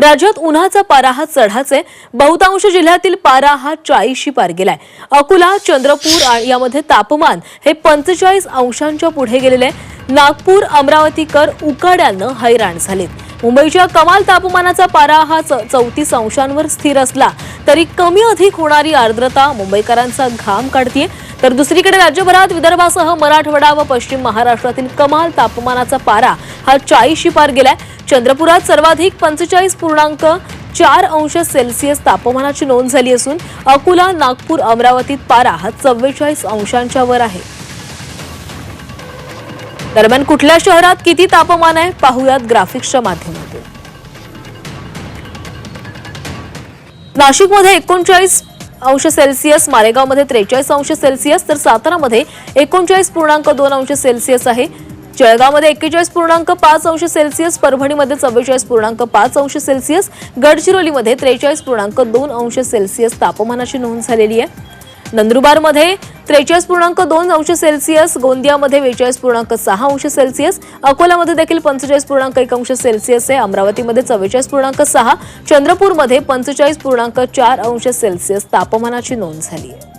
राज्यात उन्हाचा पारा हा चढाच. आहे बहुतांश जिल्ह्यातील पारा हा चाळीसशी पार गेलाय. अकोला चंद्रपूर यामध्ये तापमान हे पंचेचाळीस अंशांच्या पुढे गेलेले. आहे नागपूर अमरावतीकर उकाड्यानं हैराण झालेत. मुंबईच्या कमाल तापमानाचा पारा हा चौतीस अंशांवर स्थिर असला तरी कमी अधिक होणारी आर्द्रता मुंबईकरांचा घाम काढतीये. तर दुसरीकडे राज्यभरात विदर्भासह मराठवाडा व पश्चिम महाराष्ट्रातील कमाल तापमानाचा पारा हा चाळीसशी पार गेलाय. चंद्रपुरात सर्वाधिक पंचेचाळीस पूर्णांक चार अंश सेल्सिअस तापमानाची नोंद झाली असून अकोला नागपूर अमरावतीत पारा हा चव्वेचाळीस अंशांच्या वर आहे. दरम्यान कुठल्या शहरात किती तापमान आहे पाहुयात ग्राफिक्सच्या माध्यमातून. नाशिकमध्ये एकोणचाळीस अंश सेल्सिअस मालेगावमध्ये त्रेचाळीस अंश सेल्सिअस तर सातारामध्ये एकोणचाळीस पूर्णांक दोन अंश सेल्सिअस आहे. जळगावमध्ये एक्केचाळीस पूर्णांक पाच अंश सेल्सिअस परभणीमध्ये चव्वेचाळीस पूर्णांक पाच अंश सेल्सिअस गडचिरोलीमध्ये त्रेचाळीस पूर्णांक दोन अंश सेल्सिअस तापमानाची नोंद झालेली आहे. नंदुरबारमध्ये त्रेचाळीस पूर्णांक दोन अंश सेल्सिअस गोंदियामध्ये बेचाळीस पूर्णांक सहा अंश सेल्सिअस अकोल्यामध्ये देखील पंचेचाळीस पूर्णांक एक अंश सेल्सिअस आहे. अमरावतीमध्ये चव्वेचाळीस पूर्णांक सहा चंद्रपूरमध्ये पंचेचाळीस पूर्णांक चार अंश सेल्सिअस तापमानाची नोंद झाली आहे.